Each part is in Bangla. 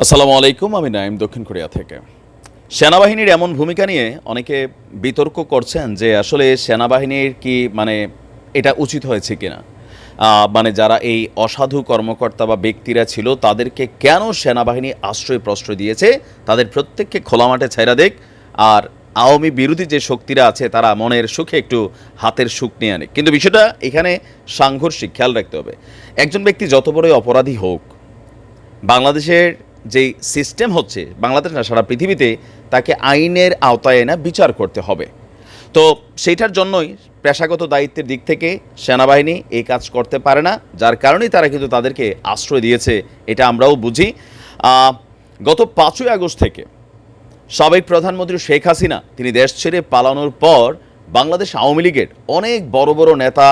আসসালামু আলাইকুম, আমি নাইম দক্ষিণ কোরিয়া থেকে। সেনাবাহিনীর এমন ভূমিকা নিয়ে অনেকে বিতর্ক করছেন যে আসলে সেনাবাহিনীর কি মানে এটা উচিত হয়েছে কিনা। মানে যারা এই অসাধু কর্মকর্তা বা ব্যক্তিরা ছিল, তাদেরকে কেন সেনাবাহিনী আশ্রয় প্রশ্রয় দিয়েছে? তাদের প্রত্যেককে খোলা মাঠে ছেড়া দেখ। আর আওয়ামী বিরোধী যে শক্তিরা আছে, তারা মনের সুখে একটু হাতের সুখ নিয়ে আনে। কিন্তু বিষয়টা এখানে সাংঘর্ষিক, খেয়াল রাখতে হবে। একজন ব্যক্তি যত বড়ই অপরাধী হোক, বাংলাদেশের যেই সিস্টেম হচ্ছে বাংলাদেশ না, সারা পৃথিবীতে তাকে আইনের আওতায় এনে বিচার করতে হবে। তো সেইটার জন্যই পেশাগত দায়িত্বের দিক থেকে সেনাবাহিনী এই কাজ করতে পারে না, যার কারণেই তারা কিন্তু তাদেরকে আশ্রয় দিয়েছে, এটা আমরাও বুঝি। গত পাঁচই আগস্ট থেকে সাবেক প্রধানমন্ত্রী শেখ হাসিনা, তিনি দেশ ছেড়ে পালানোর পর বাংলাদেশ আওয়ামী লীগের অনেক বড় বড় নেতা,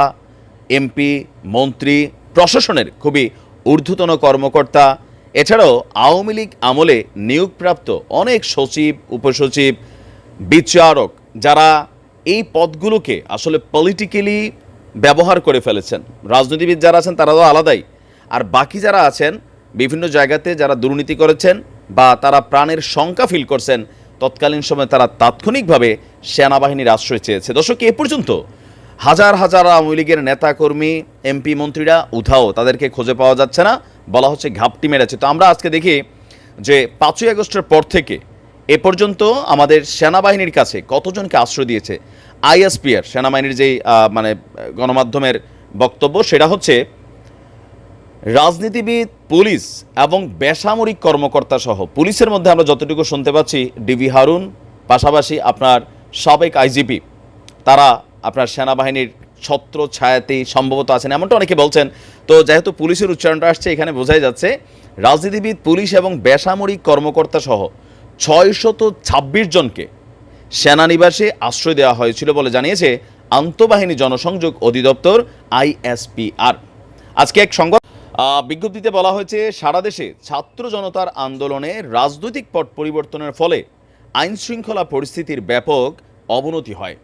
এমপি, মন্ত্রী, প্রশাসনের খুবই ঊর্ধ্বতন কর্মকর্তা এছাড়াও আওয়ামী লীগ আমলে নিয়োগপ্রাপ্ত অনেক সচিব, উপসচিব, বিচারক যারা এই পদগুলোকে আসলে পলিটিক্যালি ব্যবহার করে ফেলেছেন। রাজনীতিবিদ যারা আছেন তারা তো আলাদাই। আর বাকি যারা আছেন, বিভিন্ন জায়গাতে যারা দুর্নীতি করেছেন বা তারা প্রাণের শঙ্কা ফিল করছেন, তৎকালীন সময় তারা তাৎক্ষণিকভাবে সেনাবাহিনীর আশ্রয় চেয়েছে। দর্শক, এ পর্যন্ত হাজার হাজার আওয়ামী লীগের নেতাকর্মী, এমপি মন্ত্রীরা উধাও, তাদেরকে খুঁজে পাওয়া যাচ্ছে না। বলা হচ্ছে ঘাপটি মেরেছে। তো আমরা আজকে দেখি যে পাঁচই আগস্টের পর থেকে এ পর্যন্ত আমাদের সেনাবাহিনীর কাছে কতজনকে আশ্রয় দিয়েছে আইএসপিআর, সেনাবাহিনীর যেই মানে গণমাধ্যমের বক্তব্য, সেটা হচ্ছে রাজনীতিবিদ, পুলিশ এবং বেসামরিক কর্মকর্তা সহ পুলিশের মধ্যে আমরা যতটুকু শুনতে পাচ্ছি ডিবি হারুন, পাশাপাশি আপনার সাবেক আইজিপি, তারা আপনার সেনাবাহিনীর ছত্র ছায়াতেই সম্ভবত আছেন। এমনটা অনেকে বলছেন। তো যেহেতু পুলিশের উচ্চারণটা আসছে, এখানে বোঝাই যাচ্ছে, রাজনীতিবিদ, পুলিশ এবং বেসামরিক কর্মকর্তা সহ ছয়শত ছাব্বিশ জনকে সেনানিবাসে আশ্রয় দেওয়া হয়েছিল বলে জানিয়েছে আন্তঃবাহিনী জনসংযোগ অধিদপ্তর আইএসপিআর। আজকে এক সংবাদ বিজ্ঞপ্তিতে বলা হয়েছে, সারা দেশে ছাত্র জনতার আন্দোলনে রাজনৈতিক পট পরিবর্তনের ফলে আইনশৃঙ্খলা পরিস্থিতির ব্যাপক অবনতি হয়।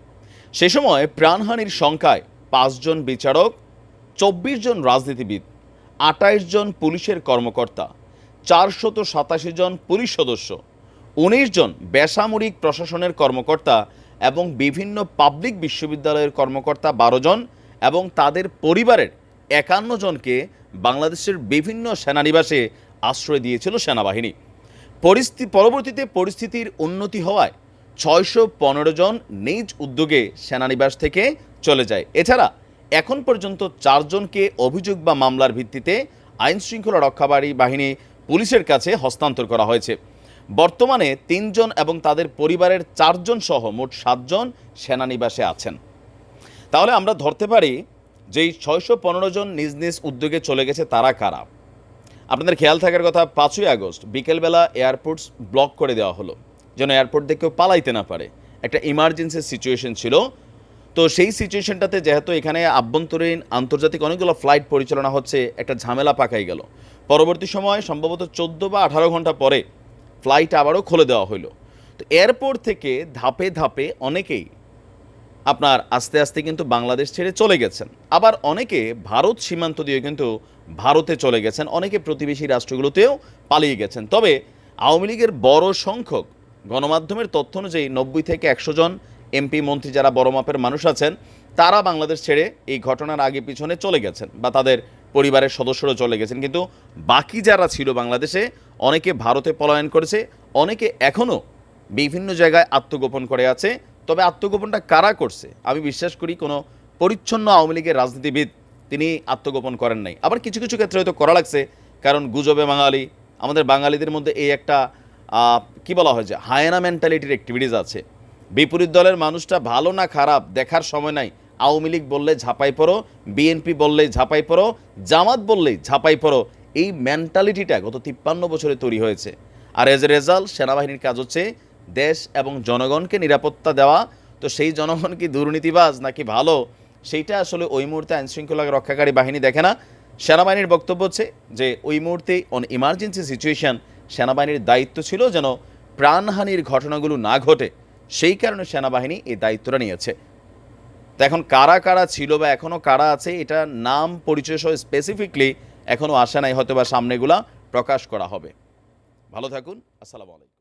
সে সময় প্রাণহানির সংখ্যায় পাঁচজন বিচারক, চব্বিশ জন রাজনীতিবিদ আটাইশ জন পুলিশের কর্মকর্তা, চারশত সাতাশি জন পুলিশ সদস্য, উনিশ জন বেসামরিক প্রশাসনের কর্মকর্তা এবং বিভিন্ন পাবলিক বিশ্ববিদ্যালয়ের কর্মকর্তা বারো জন এবং তাদের পরিবারের একান্ন জনকে বাংলাদেশের বিভিন্ন সেনানিবাসে আশ্রয় দিয়েছিল সেনাবাহিনী। পরিস্থিতি পরবর্তীতে পরিস্থিতির উন্নতি হওয়ায় ছয়শো পনেরো জন নিজ উদ্যোগে সেনানিবাস থেকে চলে যায়। এছাড়া এখন পর্যন্ত চারজনকে অভিযোগ বা মামলার ভিত্তিতে আইন শৃঙ্খলা বাহিনী পুলিশের কাছে হস্তান্তর করা হয়েছে। বর্তমানে তিনজন এবং তাদের পরিবারের চারজন সহ মোট সাতজন সেনানিবাসে আছেন। তাহলে আমরা ধরতে পারি যেই ছয়শো পনেরো জন নিজ নিজ উদ্যোগে চলে গেছে তারা কারা? আপনাদের খেয়াল থাকার কথা পাঁচই আগস্ট বিকেলবেলা এয়ারপোর্টস ব্লক করে দেওয়া হলো। যেন এয়ারপোর্ট দিয়ে কেউ পালাইতে না পারে। একটা ইমার্জেন্সি সিচুয়েশন ছিল। তো সেই সিচুয়েশনটাতে যেহেতু এখানে আভ্যন্তরীণ, আন্তর্জাতিক অনেকগুলো ফ্লাইট পরিচালনা হচ্ছে, একটা ঝামেলা পাকাই গেল। পরবর্তী সময় সম্ভবত চোদ্দ বা আঠারো ঘণ্টা পরে ফ্লাইট আবারও খুলে দেওয়া হলো তো এয়ারপোর্ট থেকে ধাপে ধাপে অনেকেই আপনার আস্তে আস্তে কিন্তু বাংলাদেশ ছেড়ে চলে গেছেন। আবার অনেকে ভারত সীমান্ত দিয়ে কিন্তু ভারতে চলে গেছেন। অনেকে প্রতিবেশী রাষ্ট্রগুলোতেও পালিয়ে গেছেন। তবে আওয়ামী লীগের বড় সংখ্যক গণমাধ্যমের তথ্য অনুযায়ী নব্বই থেকে একশো জন এমপি মন্ত্রী যারা বড় মাপের মানুষ আছেন, তারা বাংলাদেশ ছেড়ে এই ঘটনার আগে পিছনে চলে গেছেন বা তাদের পরিবারের সদস্যরা চলে গেছেন। কিন্তু বাকি যারা ছিল বাংলাদেশে, অনেকে ভারতে পলায়ন করেছে, অনেকে এখনও বিভিন্ন জায়গায় আত্মগোপন করে আছে। তবে আত্মগোপনটা কারা করছে? আমি বিশ্বাস করি কোনো পরিচ্ছন্ন আওয়ামী লীগের রাজনীতিবিদ তিনি আত্মগোপন করেন নাই। আবার কিছু কিছু ক্ষেত্রে হয়তো করা লাগছে, কারণ গুজবে বাঙালি, আমাদের বাঙালিদের মধ্যে এই একটা কি বলা হয় যে, হায়না মেন্টালিটির অ্যাক্টিভিটিস আছে। বিপরীত দলের মানুষটা ভালো না খারাপ, দেখার সময় নাই। আওয়ামী লীগ বললে ঝাঁপাই পড়ো, বিএনপি বললেই ঝাঁপাই পড়ো, জামাত বললেই ঝাঁপাই পড়ো। এই মেন্টালিটিটা গত তিপ্পান্ন বছরে তৈরি হয়েছে। আর এজ এ রেজাল্ট সেনাবাহিনীর কাজ হচ্ছে দেশ এবং জনগণকে নিরাপত্তা দেওয়া। তো সেই জনগণ কি দুর্নীতিবাজ নাকি ভালো? সেইটা আসলে ওই মুহূর্তে আইনশৃঙ্খলা রক্ষাকারী বাহিনী দেখে না। সেনাবাহিনীর বক্তব্য হচ্ছে যে, ওই মুহূর্তে অন ইমার্জেন্সি সিচুয়েশন সেনাবাহিনীর দায়িত্ব ছিল যেন প্রাণহানির ঘটনাগুলো না ঘটে। সেই কারণে সেনাবাহিনী এই দায়িত্বটা নিয়েছে। তো এখন কারা কারা ছিল বা এখনও কারা আছে, এটা নাম পরিচয় সহ স্পেসিফিকলি এখনও আসে নাই হয়তো বা সামনেগুলা প্রকাশ করা হবে। ভালো থাকুন, আসসালামু আলাইকুম।